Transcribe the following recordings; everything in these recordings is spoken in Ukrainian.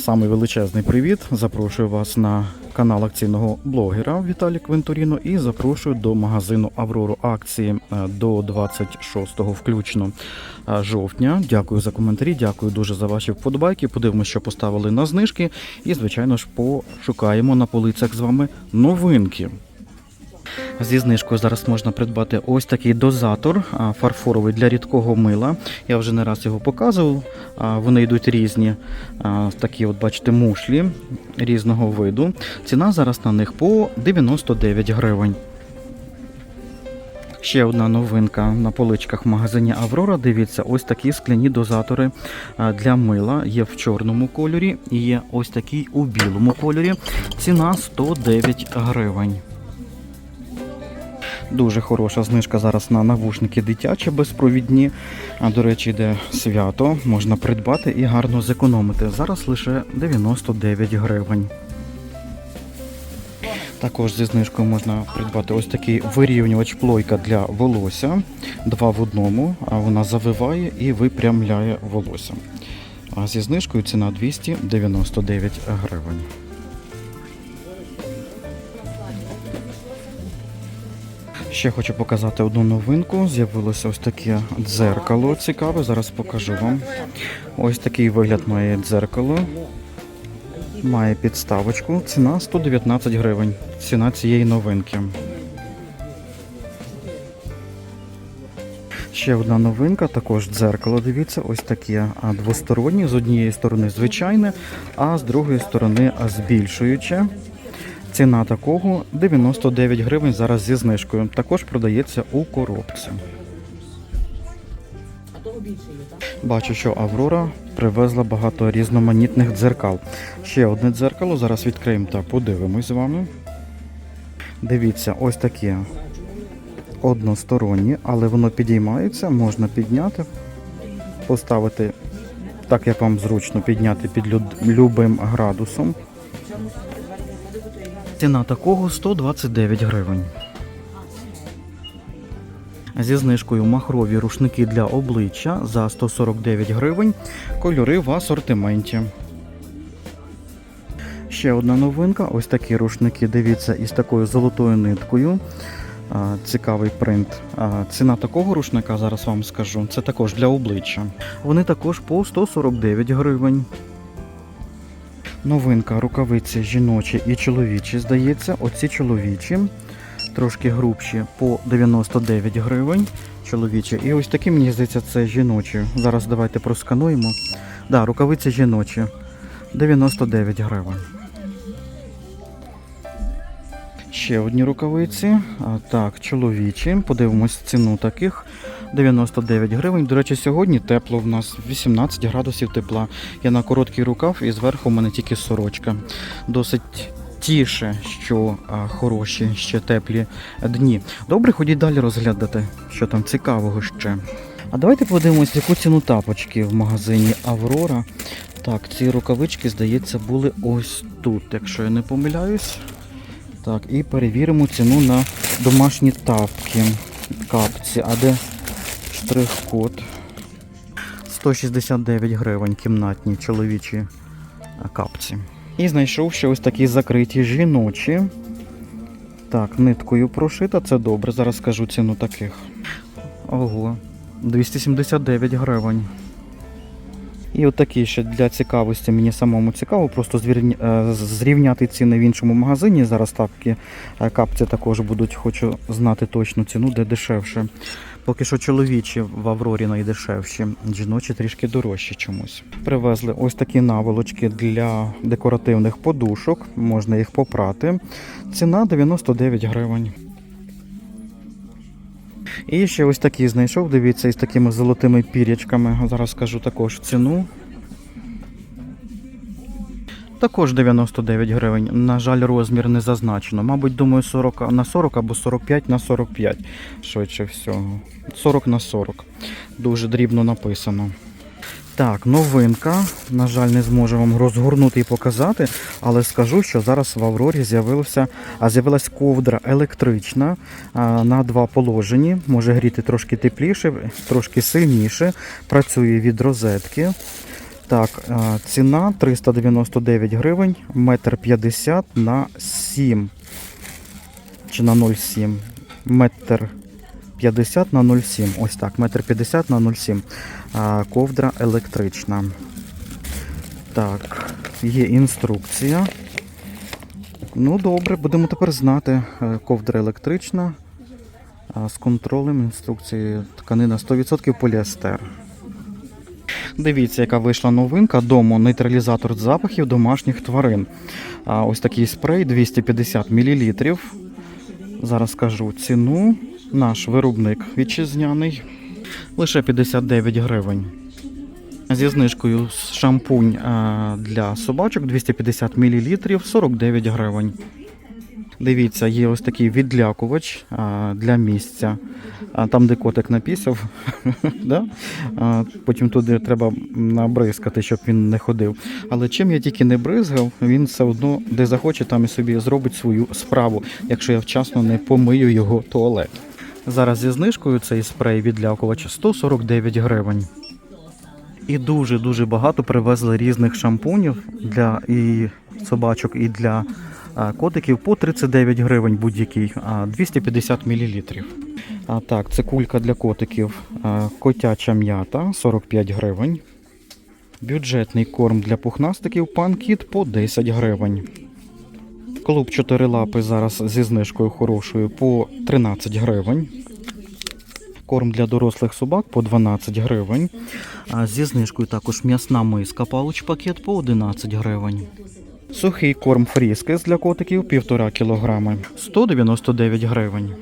Самий величезний привіт. Запрошую вас на канал акційного блогера Віталій Квинторіно і запрошую до магазину Аврору акції е, до 26 включно е, жовтня. Дякую за коментарі, дякую дуже за ваші вподобайки. Подивимося, що поставили на знижки. І, звичайно ж, пошукаємо на полицях з вами новинки. Зі знижкою зараз можна придбати ось такий дозатор фарфоровий для рідкого мила. Я вже не раз його показував. Вони йдуть різні, такі, от бачите, мушлі різного виду. Ціна зараз на них по 99 гривень. Ще одна новинка на поличках в магазині Аврора. Дивіться, ось такі скляні дозатори для мила. Є в чорному кольорі і є ось такий у білому кольорі. Ціна 109 гривень. Дуже хороша знижка зараз на навушники дитячі безпровідні. А до речі, йде свято, можна придбати і гарно зекономити. Зараз лише 99 гривень. Також зі знижкою можна придбати ось такий вирівнювач плойка для волосся. Два в одному, а вона завиває і випрямляє волосся. А зі знижкою ціна 299 гривень. Ще хочу показати одну новинку. З'явилося ось таке дзеркало цікаве. Зараз покажу вам. Ось такий вигляд має дзеркало. Має підставочку. Ціна 119 гривень. Ціна цієї новинки. Ще одна новинка, також дзеркало. Дивіться, ось таке двостороннє. З однієї сторони звичайне, а з другої сторони збільшуюче. Ціна такого 99 гривень зараз зі знижкою. Також продається у коробці. Бачу, що Аврора привезла багато різноманітних дзеркал. Ще одне дзеркало. Зараз відкриємо та подивимось з вами. Дивіться, ось таке одностороннє, але воно підіймається, можна підняти, поставити так, як вам зручно підняти під любим градусом. Ціна такого 129 гривень. Зі знижкою махрові рушники для обличчя за 149 гривень. Кольори в асортименті. Ще одна новинка. Ось такі рушники. Дивіться, із такою золотою ниткою. Цікавий принт. Ціна такого рушника, зараз вам скажу. Це також для обличчя. Вони також по 149 гривень. Новинка рукавиці жіночі і чоловічі, здається. Оці чоловічі, трошки грубші по 99 гривень. Чоловічі. І ось такі, мені здається, це жіночі. Зараз давайте проскануємо. Да, рукавиці жіночі. 99 гривень. Ще одні рукавиці. А, так, чоловічі. Подивимось ціну таких. 99 гривень. До речі, сьогодні тепло в нас 18 градусів тепла. Я на короткий рукав і зверху в мене тільки сорочка. Досить тіше, що а, хороші, ще теплі дні. Добре, ходіть далі розглядати, що там цікавого ще. А давайте подивимось, яку ціну тапочки в магазині Аврора. Так, ці рукавички, здається, були ось тут, якщо я не помиляюсь. Так, і перевіримо ціну на домашні тапки. Капці. А де штрих-код? 169 гривень кімнатні чоловічі капці. І знайшов ще ось такі закриті жіночі. Так, ниткою прошита, це добре. Зараз скажу ціну таких. Ого, 279 гривень. І от такі ще для цікавості, мені самому цікаво, просто е, зрівняти ціни в іншому магазині. Зараз тапки е, капці також будуть, хочу знати точну ціну, де дешевше. Поки що чоловічі в Аврорі найдешевші, жіночі трішки дорожчі чомусь. Привезли ось такі наволочки для декоративних подушок, можна їх попрати. Ціна 99 гривень. І ще ось такі знайшов, дивіться, із такими золотими пірячками. Зараз скажу також ціну. Також 99 гривень. На жаль, розмір не зазначено. Мабуть, думаю, 40 на 40 або 45 на 45. Швидше всього. 40 на 40. Дуже дрібно написано. Так, новинка. На жаль, не зможу вам розгорнути і показати, але скажу, що зараз в Аврорі з'явилася, з'явилась ковдра електрична на два положені. Може гріти трошки тепліше, трошки сильніше. Працює від розетки. Так, е, ціна 399 гривень, метр 50 на 7. Чи на 0,7. Метр 50 на 0,7. Ось так, метр 50 на 0,7. А, ковдра електрична. Так, є інструкція. Ну, добре, будемо тепер знати. Е, Ковдра електрична. З контролем інструкції тканина 100% поліестер. Дивіться, яка вийшла новинка дому нейтралізатор запахів домашніх тварин. А, ось такий спрей 250 мл. Зараз скажу ціну. Наш виробник вітчизняний. Лише 59 гривень. Зі знижкою шампунь для собачок 250 мл 49 гривень. Дивіться, є ось такий відлякувач для місця. А, там, де котик напісяв, да? потім туди треба набризкати, щоб він не ходив. Але чим я тільки не бризгав, він все одно де захоче, там і собі зробить свою справу, якщо я вчасно не помию його туалет. Зараз зі знижкою цей спрей відлякувач 149 гривень. І дуже-дуже багато привезли різних шампунів для і собачок, і для котиків по 39 гривень будь-який, 250 мл. А так, це кулька для котиків, котяча м'ята 45 гривень. Бюджетний корм для пухнастиків панкіт по 10 гривень. Клуб 4 лапи зараз зі знижкою хорошою по 13 гривень. Корм для дорослих собак по 12 гривень. Зі знижкою також м'ясна миска пауч пакет по 11 гривень. Сухий корм фріскес для котиків 1,5 кг 199 гривень.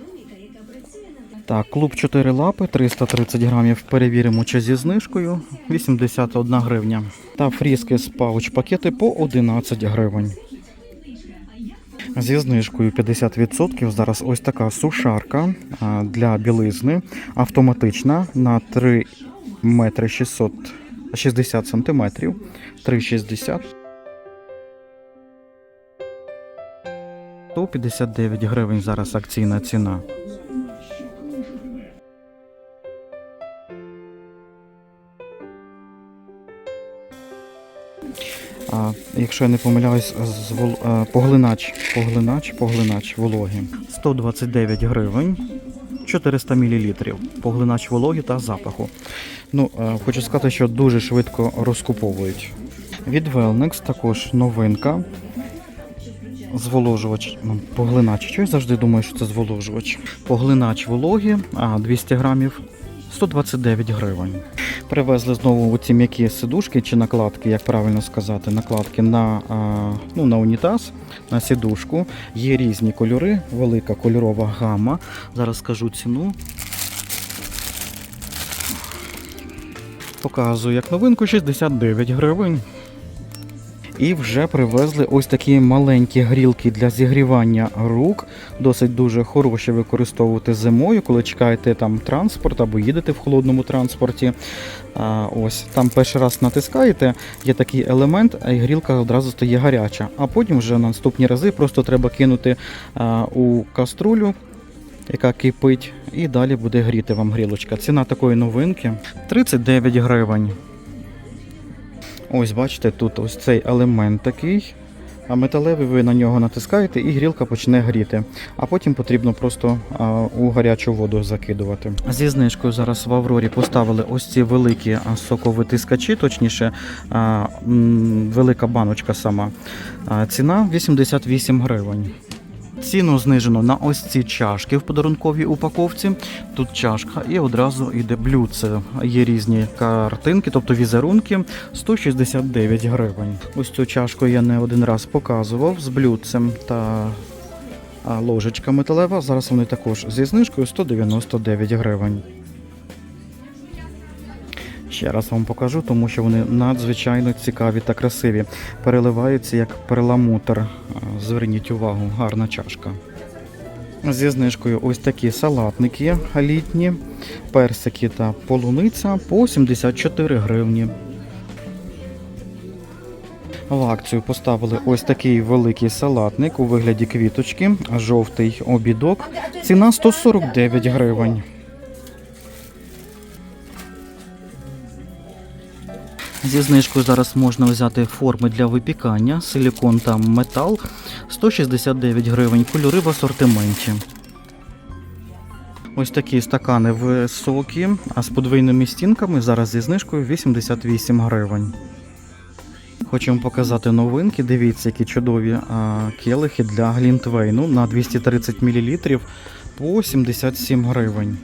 Так, клуб 4 лапи 330 грамів. Перевіримо, чи зі знижкою 81 гривня. Та фріскес пауч пакети по 11 гривень. Зі знижкою 50% зараз ось така сушарка для білизни автоматична на 3 метри 660 сантиметрів. 3,60. 159 гривень зараз акційна ціна. А, якщо я не помиляюсь, з вол... поглинач, поглинач, поглинач вологи. 129 гривень, 400 мл. Поглинач вологи та запаху. Ну, хочу сказати, що дуже швидко розкуповують. Від Wellnex також новинка. Зволожувач, ну, поглинач. Чого я завжди думаю, що це зволожувач? Поглинач вологи, а 200 грамів 129 гривень. Привезли знову ці м'які сидушки чи накладки, як правильно сказати, накладки на, ну, на унітаз, на сідушку. Є різні кольори, велика кольорова гама. Зараз скажу ціну. Показую як новинку 69 гривень. І вже привезли ось такі маленькі грілки для зігрівання рук. Досить дуже хороші використовувати зимою, коли чекаєте там транспорт або їдете в холодному транспорті. А, ось там перший раз натискаєте, є такий елемент, і грілка одразу стає гаряча. А потім вже на наступні рази просто треба кинути а, у каструлю. Яка кипить, і далі буде гріти вам грілочка. Ціна такої новинки 39 гривень. Ось бачите, тут ось цей елемент такий. А металевий ви на нього натискаєте і грілка почне гріти. А потім потрібно просто а, у гарячу воду закидувати. Зі знижкою зараз в Аврорі поставили ось ці великі соковитискачі, точніше, а, м, велика баночка сама. А, ціна 88 гривень. Ціну знижено на ось ці чашки в подарунковій упаковці. Тут чашка і одразу йде блюдце. Є різні картинки, тобто візерунки 169 гривень. Ось цю чашку я не один раз показував з блюдцем та ложечка металева. Зараз вони також зі знижкою 199 гривень. Ще раз вам покажу, тому що вони надзвичайно цікаві та красиві. Переливаються як перламутр. Зверніть увагу, гарна чашка. Зі знижкою ось такі салатники літні, персики та полуниця по 74 гривні. В акцію поставили ось такий великий салатник у вигляді квіточки, жовтий обідок. Ціна 149 гривень. Зі знижкою зараз можна взяти форми для випікання, силікон та метал 169 гривень, кольори в асортименті. Ось такі стакани високі, а з подвійними стінками зараз зі знижкою 88 гривень. Хочу вам показати новинки. Дивіться, які чудові келихи для глінтвейну на 230 мл по 77 гривень.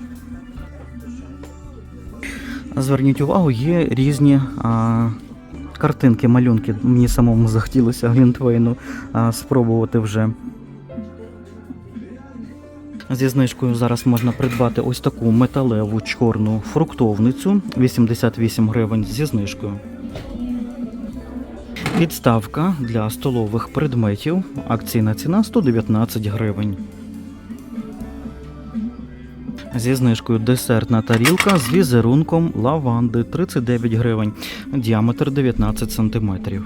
Зверніть увагу, є різні а, картинки, малюнки. Мені самому захотілося глінтвейну а, спробувати вже. Зі знижкою зараз можна придбати ось таку металеву чорну фруктовницю 88 гривень зі знижкою. Підставка для столових предметів. Акційна ціна 119 гривень. Зі знижкою десертна тарілка з візерунком лаванди 39 гривень, діаметр 19 сантиметрів.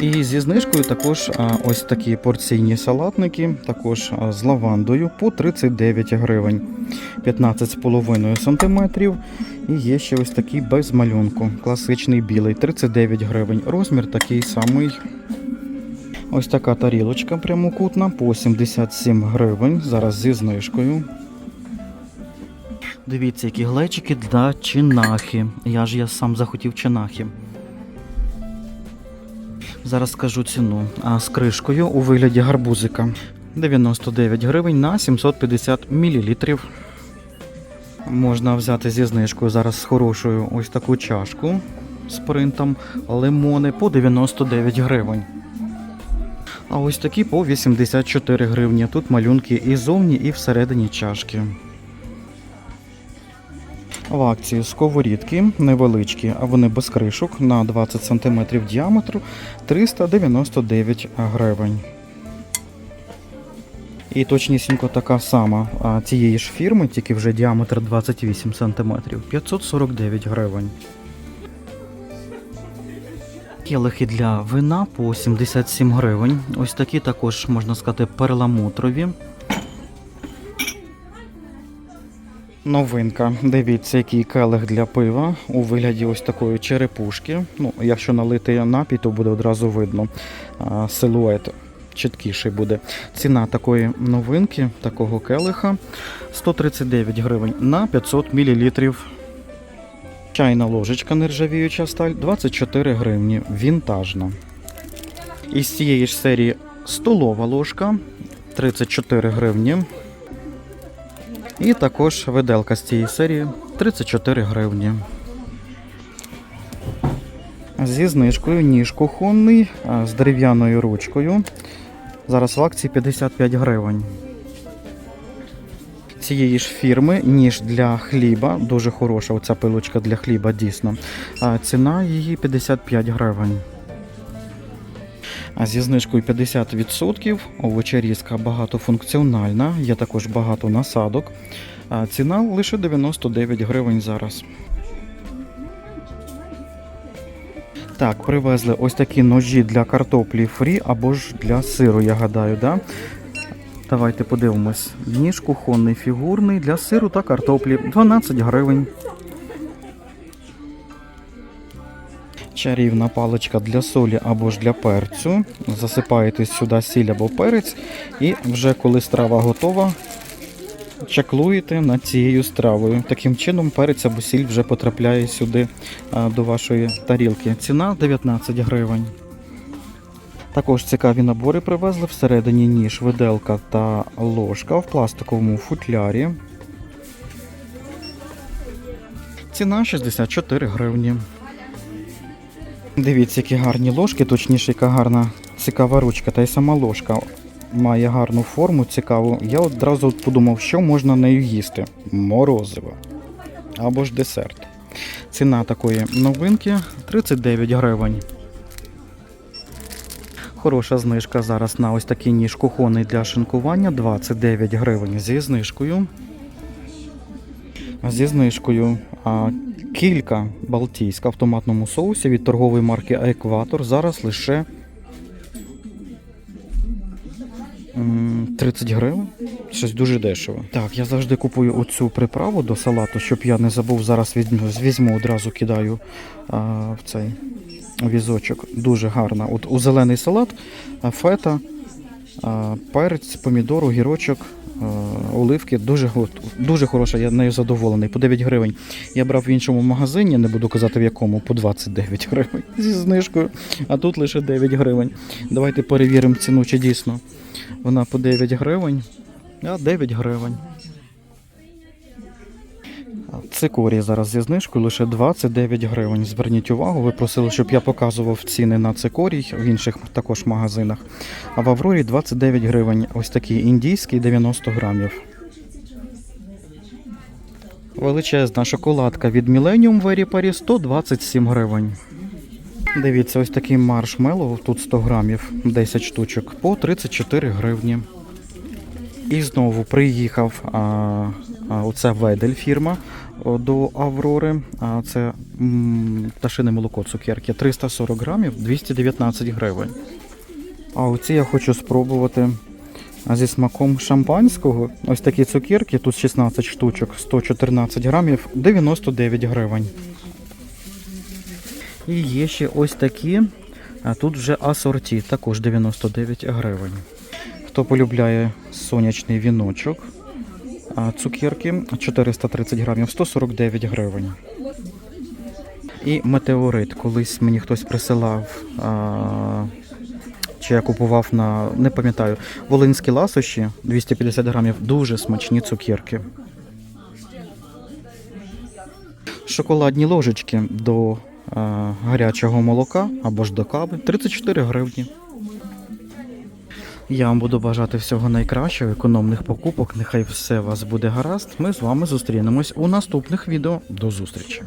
І зі знижкою також ось такі порційні салатники, також з лавандою по 39 гривень, 15,5 сантиметрів. І є ще ось такий без малюнку, класичний білий, 39 гривень. Розмір такий самий. Ось така тарілочка прямокутна по 77 гривень. Зараз зі знижкою. Дивіться, які глечики для чинахи. Я ж я сам захотів чинахи. Зараз скажу ціну. А з кришкою у вигляді гарбузика 99 гривень на 750 мл. Можна взяти зі знижкою зараз з хорошою ось таку чашку з принтом лимони по 99 гривень. А ось такі по 84 гривні. Тут малюнки і зовні, і всередині чашки. В акції сковорідки невеличкі, а вони без кришок на 20 см діаметру 399 гривень. І точнісінько така сама цієї ж фірми, тільки вже діаметр 28 см 549 гривень. Келихи для вина по 77 гривень. Ось такі також, можна сказати, перламутрові. Новинка. Дивіться, який келих для пива у вигляді ось такої черепушки. Ну, якщо налити напій, то буде одразу видно. Силует чіткіший буде. Ціна такої новинки, такого келиха 139 гривень на 500 мл. Чайна ложечка нержавіюча сталь 24 гривні. Вінтажна. Із цієї ж серії столова ложка 34 гривні. І також виделка з цієї серії 34 гривні. Зі знижкою ніж кухонний з дерев'яною ручкою. Зараз в акції 55 гривень. Цієї ж фірми ніж для хліба. Дуже хороша оця пилочка для хліба, дійсно. Ціна її 55 гривень. А зі знижкою 50% овочерізка багатофункціональна, є також багато насадок. Ціна лише 99 гривень зараз. Так, привезли ось такі ножі для картоплі фрі або ж для сиру, я гадаю, да? Давайте подивимось. Ніж кухонний фігурний для сиру та картоплі 12 гривень. Чарівна паличка для солі або ж для перцю. Засипаєте сюди сіль або перець, і вже коли страва готова, чаклуєте над цією стравою. Таким чином перець або сіль вже потрапляє сюди до вашої тарілки. Ціна 19 гривень. Також цікаві набори привезли всередині ніж, виделка та ложка в пластиковому футлярі. Ціна 64 гривні. Дивіться, які гарні ложки, точніше, яка гарна цікава ручка, та й сама ложка має гарну форму, цікаву. Я одразу подумав, що можна нею їсти. Морозиво або ж десерт. Ціна такої новинки 39 гривень. Хороша знижка зараз на ось такий ніж кухонний для шинкування 29 гривень зі знижкою. Зі знижкою а, кілька балтійська в томатному соусі від торгової марки Екватор зараз лише 30 гривень. Щось дуже дешево. Так, я завжди купую оцю приправу до салату, щоб я не забув. Зараз візьму одразу кидаю а, в цей візочок. Дуже гарна. От у зелений салат, фета, перець, помідор, огірочок, оливки. Дуже, дуже хороша, я нею задоволений. По 9 гривень. Я брав в іншому магазині, не буду казати в якому, по 29 гривень зі знижкою, а тут лише 9 гривень. Давайте перевіримо ціну, чи дійсно вона по 9 гривень, а 9 гривень. А Цикорій зараз зі знижкою лише 29 гривень. Зверніть увагу, ви просили, щоб я показував ціни на цикорій в інших також магазинах. А в Аврорі 29 гривень. Ось такий індійський 90 грамів. Величезна шоколадка від Millennium Very Paris 127 гривень. Дивіться, ось такий маршмеллоу, тут 100 грамів, 10 штучок, по 34 гривні. І знову приїхав оце Ведель фірма до Аврори. Це пташине молоко цукерки 340 грамів, 219 гривень. А оці я хочу спробувати зі смаком шампанського. Ось такі цукерки, тут 16 штучок, 114 грамів, 99 гривень. І є ще ось такі, а тут вже асорті, також 99 гривень. Хто полюбляє сонячний віночок, цукерки 430 грамів, 149 гривень. І метеорит. Колись мені хтось присилав, а, чи я купував на, не пам'ятаю, волинські ласощі 250 грамів, дуже смачні цукерки. Шоколадні ложечки до а, гарячого молока або ж до кави 34 гривні. Я вам буду бажати всього найкращого, економних покупок. Нехай все у вас буде гаразд. Ми з вами зустрінемось у наступних відео. До зустрічі!